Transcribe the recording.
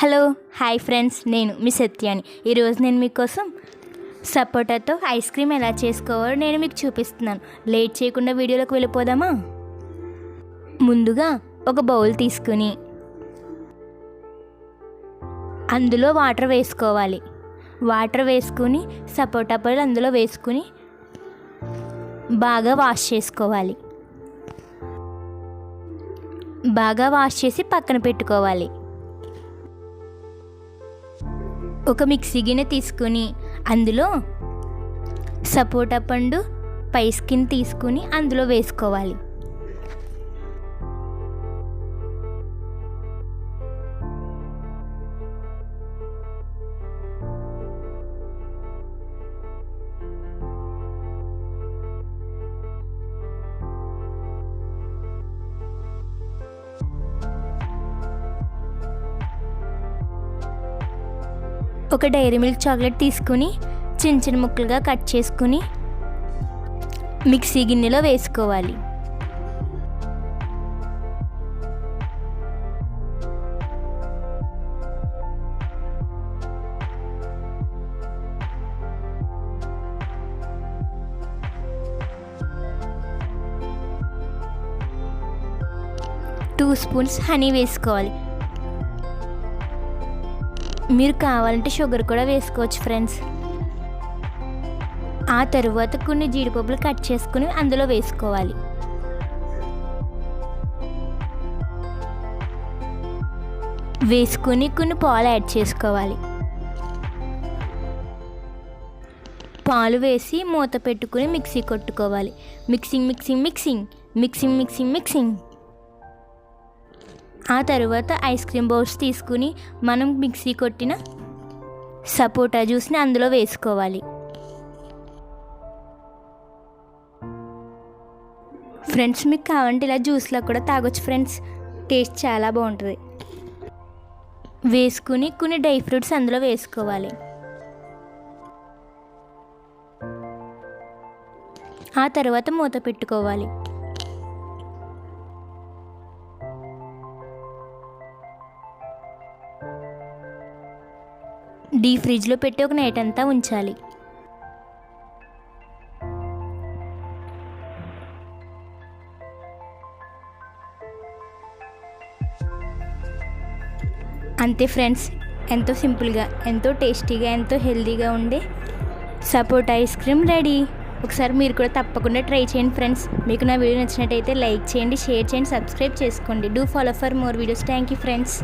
Hello hi friends నేను మీ సత్యాని. ఈరోజు నేను మీకోసం సపోటాతో ఐస్ క్రీమ్ ఎలా చేసుకోవాలో నేను మీకు చూపిస్తున్నాను. లేట్ చేయకుండా వీడియోలోకి వెళ్ళిపోదామా? ముందుగా ఒక బౌల్ తీసుకుని అందులో వాటర్ వేసుకోవాలి. వాటర్ వేసుకుని సపోటా పళ్ళు అందులో వేసుకుని బాగా వాష్ చేసుకోవాలి. బాగా వాష్ చేసి పక్కన పెట్టుకోవాలి. ఒక మిక్సీ గిన్నె తీసుకుని అందులో సపోటా పండు పై స్కిన్ తీసుకుని అందులో వేసుకోవాలి. ఒక డైరీ మిల్క్ చాక్లెట్ తీసుకుని చిన్న చిన్న ముక్కలుగా కట్ చేసుకుని మిక్సీ గిన్నెలో వేసుకోవాలి. టూ స్పూన్స్ హనీ వేసుకోవాలి. మీరు కావాలంటే షుగర్ కూడా వేసుకోవచ్చు ఫ్రెండ్స్ ఆ తరువాత కొన్ని జీడిపప్పులు కట్ చేసుకుని అందులో వేసుకోవాలి. వేసుకుని కొన్ని పాలు యాడ్ చేసుకోవాలి. పాలు వేసి మూత పెట్టుకుని మిక్సీ కొట్టుకోవాలి. Mixing mixing mixing. Mixing mixing mixing. ఆ తర్వాత ఐస్ క్రీమ్ బౌల్స్ తీసుకుని మనం మిక్సీ కొట్టిన సపోటా జ్యూస్ని అందులో వేసుకోవాలి. ఫ్రెండ్స్ మీకు కావాలంటే ఇలా జ్యూస్లో కూడా తాగొచ్చు ఫ్రెండ్స్. టేస్ట్ చాలా బాగుంటుంది. వేసుకుని కొన్ని డ్రై ఫ్రూట్స్ అందులో వేసుకోవాలి. ఆ తర్వాత మూత పెట్టుకోవాలి. డీ ఫ్రిడ్జ్లో పెట్టి ఒక నైట్ అంతా ఉంచాలి. అంతే ఫ్రెండ్స్ ఎంతో సింపుల్గా ఎంతో టేస్టీగా ఎంతో హెల్తీగా ఉండే సపోటా ఐస్ క్రీమ్ రెడీ. ఒకసారి మీరు కూడా తప్పకుండా ట్రై చేయండి ఫ్రెండ్స్. మీకు నా వీడియో నచ్చినట్టయితే లైక్ చేయండి షేర్ చేయండి సబ్స్క్రైబ్ చేసుకోండి. Do follow for more videos. Thank you friends.